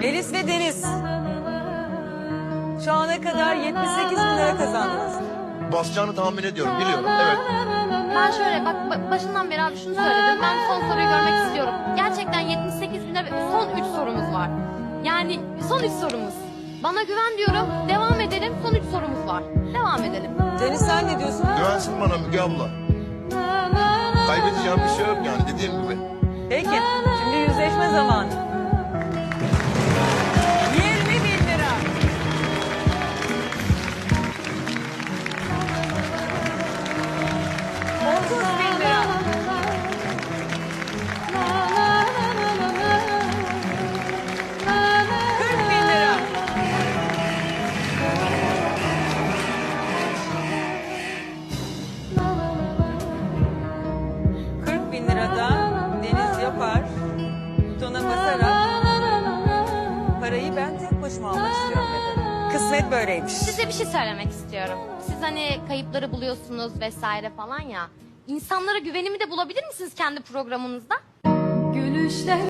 kazandılar. Melis ve Deniz. Şu ana kadar 78 bin lira kazandınız. Basacağını tahmin ediyorum, biliyorum. Evet. Ben şöyle bak ba- başından beri abi şunu söyledim. Ben son soruyu görmek istiyorum. Gerçekten 78 binde ve son 3 sorumuz var. Yani son 3 sorumuz. Bana güven diyorum. Devam edelim. Son 3 sorumuz var. Devam edelim. Deniz sen ne diyorsun? Güvensin bana Müge abla. Kaybedeceğim bir şey yok yani dediğim gibi. Peki şimdi yüzleşme zamanı. Lirada Deniz yapar. Butona basarak parayı ben tek başıma almak istiyorum dedi. Kısmet böyleymiş. Size bir şey söylemek istiyorum. Siz hani kayıpları buluyorsunuz vesaire falan ya. İnsanlara güvenimi de bulabilir misiniz kendi programınızda? Gülüşler